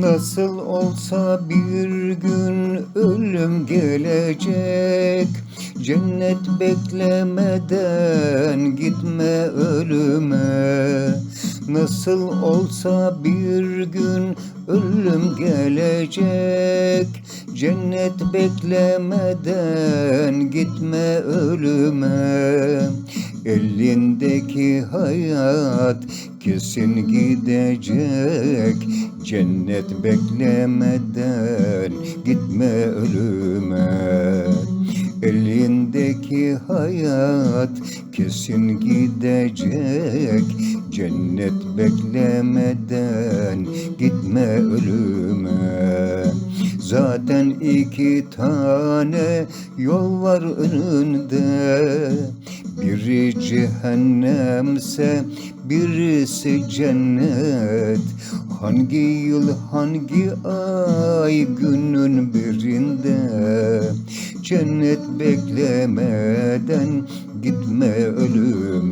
Nasıl olsa bir gün ölüm gelecek. Cennet beklemeden gitme ölüme Nasıl olsa bir gün ölüm gelecek. Cennet beklemeden gitme ölüme. Elindeki hayat kesin gidecek. Cennet beklemeden gitme ölüme. Elindeki hayat kesin gidecek Cennet beklemeden gitme ölüme. Zaten iki tane yol var önünde. Biri cehennemse birisi cennet. Hangi yıl hangi ay günün birinde? Cennet beklemeden gitme ölüme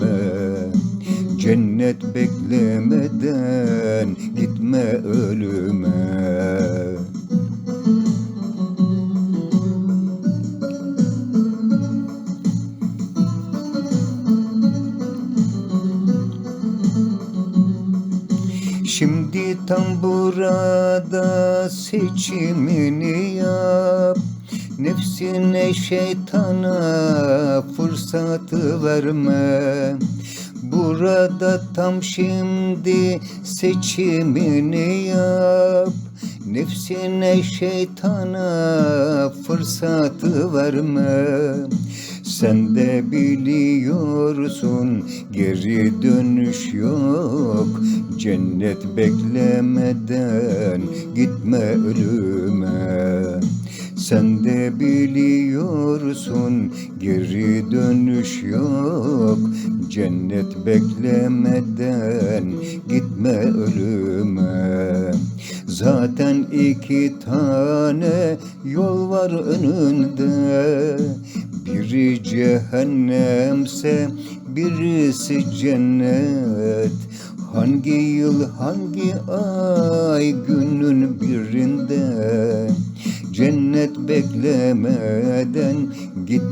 Cennet beklemeden gitme ölüme. Şimdi tam burada seçimini yap. Nefsine şeytana fırsatı verme Burada tam şimdi seçimini yap. Nefsine şeytana fırsatı verme. Sen de biliyorsun geri dönüş yok. Cennet beklemeden gitme ölüme. Sen de biliyorsun geri dönüş yok. Cennet beklemeden gitme ölüme. Zaten iki tane yol var önünde. Biri cehennemse birisi cennet. Hangi yıl hangi ay günün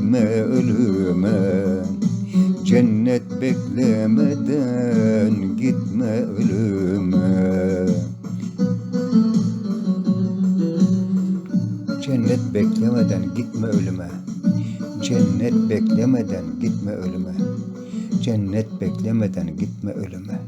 gitme ölüme Cennet beklemeden gitme ölüme Cennet beklemeden gitme ölüme Cennet beklemeden gitme ölüme. Cennet beklemeden gitme ölüme.